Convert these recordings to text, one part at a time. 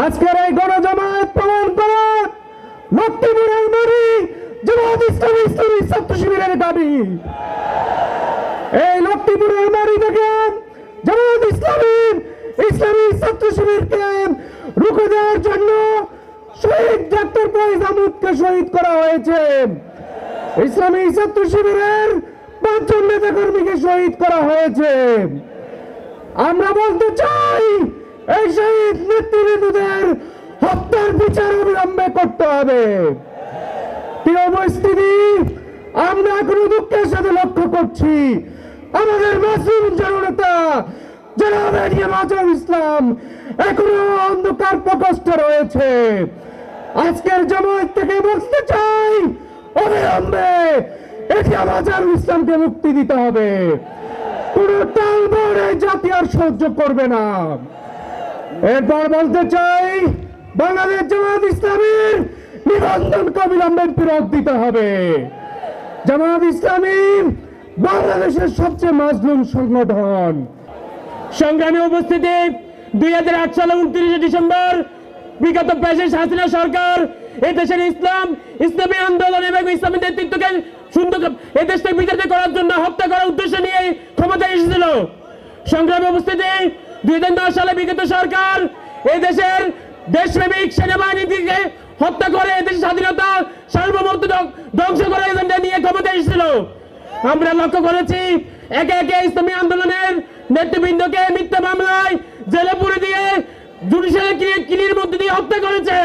আজকের এই গণজমায়েত প্রমাণ করে লক্ষ্মীপুরের বাড়ি জামাত ইসলামী ইসলামী ছাত্র শিবিরের দাবি। এই লক্ষ্মীপুরের বাড়ি থেকে জামাত ইসলামীর ইসলামী ছাত্র শিবিরকে রুখে দেওয়ার জন্য শহীদ ডাক্তার ফয়েজ আহমদকে শহীদ করা হয়েছে। ইসলামী ছাত্র শিবিরের পাঁচজন নেতা কর্মীকে শহীদ করা হয়েছে। আমরা বলতে চাই, এই নেতৃবৃন্দদের হত্যার বিচার অবিলম্বে করতে হবে। প্রিয় উপস্থিতি, আমরা এখনও দুঃখের সাথে লক্ষ্য করছি। আমাদের ইসলাম এখনও অন্ধকার রয়েছে। আজকের জামায়াত থেকে বলতে চাই। অবিলম্বে এডিএম আজম ইসলামকে মুক্তি দিতে হবে। কোন টালবার এই জাতি আর সহ্য করবে না। এরপর বলতে চাই, বাংলাদেশ জামাত ইসলামীর নিবন্ধনকে অবিলম্বে ফেরত দিতে হবে। জামাত ইসলামী বাংলাদেশের সবচেয়ে মাজলুম সংগঠন। সংগ্রামে উপস্থিতি দুই হাজার আট সালে উনত্রিশে ডিসেম্বর বিগত পেশের হাসিনা সরকার এই দেশের ইসলাম, ইসলামী আন্দোলন এবং ইসলামী নেতৃত্বকে সুন্দর এই দেশটাকে বিতাড়িত করার জন্য হত্যা করার উদ্দেশ্য নিয়ে ক্ষমতায় এসেছিল। সংগ্রামী উপস্থিতি দুই হাজার দশ সালে বিগত সরকার এই দেশের দেশপ্রেমিক সেনাবাহিনীকে হত্যা করে এদেশের স্বাধীনতা সার্বভৌমত্ব ধ্বংস করার এজেন্ডা নিয়ে ক্ষমতায় এসেছিল। আমরা লক্ষ্য করেছি একে একে ইসলামী আন্দোলনের নেতৃবৃন্দকে মিথ্যা মামলায় জেলে পুরে দিয়ে জুডিশিয়াল কিলির মধ্যে দিয়ে হত্যা করেছে।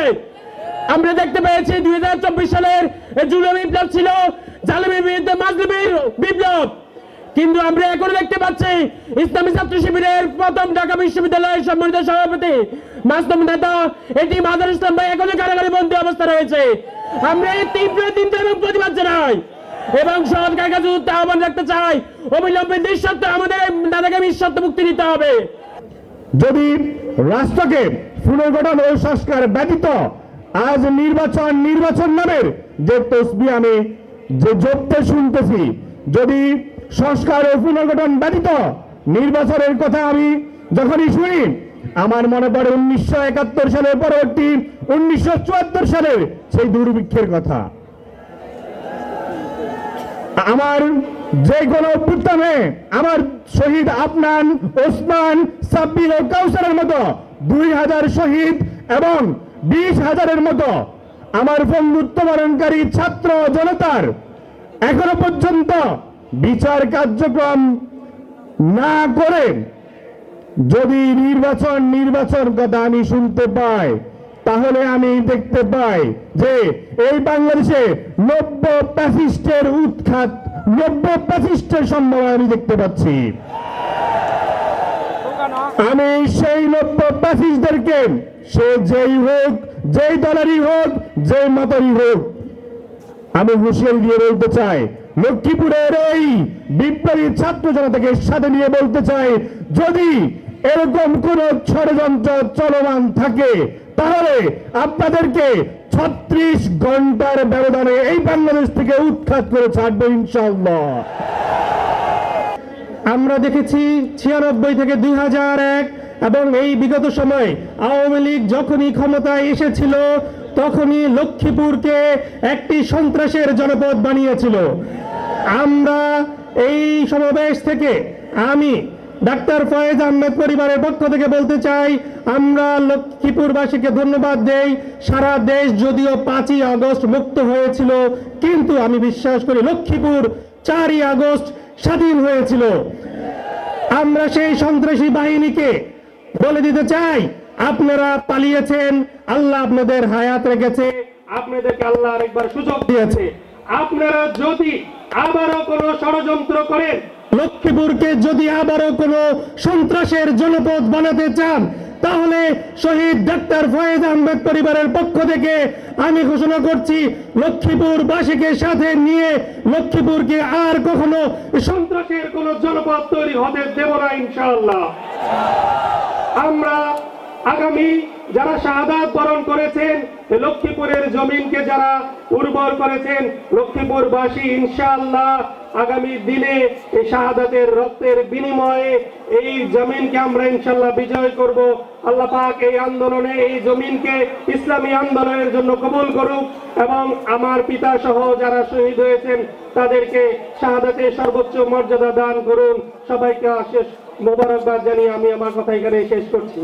আমরা দেখতে পেয়েছি দুই সালের জুলাই বিপ্লব ছিল জালেমের বিরুদ্ধে মাজলিমের বিপ্লব। কিন্তু আমরা এখন দেখতে পাচ্ছি ইসলামী ছাত্র শিবিরের প্রথম ঢাকা বিশ্ববিদ্যালয়ের সম্মানিত সভাপতি মাস্তম নেতা, এটি মাদার ইসলাম ভাই এখনও কারাগারে বন্দী অবস্থা রয়েছে। আমরা এই তীব্র চিন্তা এবং প্রতিবাদ জানাই এবং সরকার কাছে আহ্বান রাখতে চাই। অবিলম্বে নিঃশর্ত আমাদের দাদাকে নিঃশর্ত মুক্তি দিতে হবে। যদি রাষ্ট্রকে পুনর্গঠন ও সংস্কার ব্যতীত আজ নির্বাচন নির্বাচন নামের যে তসবি আমি যে জপতে শুনতেছি, যদি সংস্কার ও পুনর্গঠন ব্যতীত নির্বাচনের কথা আমি যখনই শুনি, আমার মনে পড়ে উনিশশো একাত্তর সালের পরবর্তী উনিশশো চুয়াত্তর সালের সেই দুর্ভিক্ষের কথা। আমার যে কোনো অভ্যুত্থানে আমার শহীদ আফনান, ওসমান, সাব্বির ও কাউসারের মতো দুই হাজার শহীদ এবং বিশ হাজারের মতো আমার বন্ধুত্ব বরণকারী ছাত্র জনতার এখনও পর্যন্ত বিচার কার্যক্রম না করে যদি নির্বাচন নির্বাচন কথা আমি শুনতে পাই, তাহলে আমি দেখতে পাই যে এই বাংলাদেশে নব্য প্যাসিস্টের উৎখাত, নব্য প্যাসিস্টের সম্ভাবনা আমি দেখতে পাচ্ছি। আমি সেই নব্য প্যাসিস্টদেরকে সে যেই হোক, যেই দলেরই হোক, যেই মতেরই হোক, আমি হুঁশিয়ারি দিয়ে বলতে চাই লক্ষ্মীপুরের এই বিপ্লবী ছাত্র জনতাকে সাথে নিয়ে বলতে চাই, যদি এরকম কোন ষড়যন্ত্র চলমান থাকে, তাহলে আপনাদেরকে ছত্রিশ ঘণ্টার ব্যবধানে এই বাংলাদেশ থেকে উৎখাত করে ছাড়বে ইনশাল্লাহ আমরা দেখেছি ছিয়ানব্বই থেকে দুই হাজার এক এবং এই বিগত সময় আওয়ামী লীগ যখনই ক্ষমতায় এসেছিল, তখনই লক্ষ্মীপুরকে একটি সন্ত্রাসের জনপদ বানিয়েছিল। আমরা এই সমাবেশ থেকে আমি, ডাক্তার ফয়েজ আহমেদ পরিবারের পক্ষ থেকে বলতে চাই, আমরা লক্ষ্মীপুরবাসীকে ধন্যবাদ দেই। সারা দেশ যদিও পাঁচই আগস্ট মুক্ত হয়েছিল, কিন্তু আমি বিশ্বাস করি লক্ষ্মীপুর চারই আগস্ট স্বাধীন হয়েছিল। আমরা সেই সন্ত্রাসী বাহিনীকে বলে দিতে চাই, আপনারা পালিয়েছেন, আল্লাহ আপনাদের হায়াত রেখেছে, আপনাদেরকে আল্লাহ আরেকবার সুযোগ দিয়েছে। আপনারা যদি আবারও কোনো ষড়যন্ত্র করেন, লক্ষ্মীপুরকে যদি আবারও কোনো সন্ত্রাসের জনপদ বানাতে চান, তাহলে শহীদ ডাক্তার ফয়েজ আহমেদ পরিবারের পক্ষ থেকে আমি ঘোষণা করছি লক্ষ্মীপুর বাসীকে সাথে নিয়ে লক্ষ্মীপুরকে আর কখনো সন্ত্রাসের কোনো জনপদ তৈরি হতে দেব না ইনশাআল্লাহ। আমরা আগামী যারা শাহাদাত বরণ করেছেন, লক্ষ্মীপুরের জমিনকে যারা উর্বর করেছেন, লক্ষ্মীপুরবাসী, ইনশাআল্লাহ আগামী দিনে এই শাহাদাতের রক্তের বিনিময়ে এই জমিনকে আমরা ইনশাআল্লাহ বিজয় করব। আল্লাহ পাক এই আন্দোলনে এই জমিনকে ইসলামী আন্দোলনের জন্য কবুল করুক এবং আমার পিতা সহ যারা শহীদ হয়েছেন, তাদেরকে শাহাদাতের সর্বোচ্চ মর্যাদা দান করুন। সবাইকে শেষ মোবারকবাদ জানিয়ে আমি আমার কথা এখানে শেষ করছি।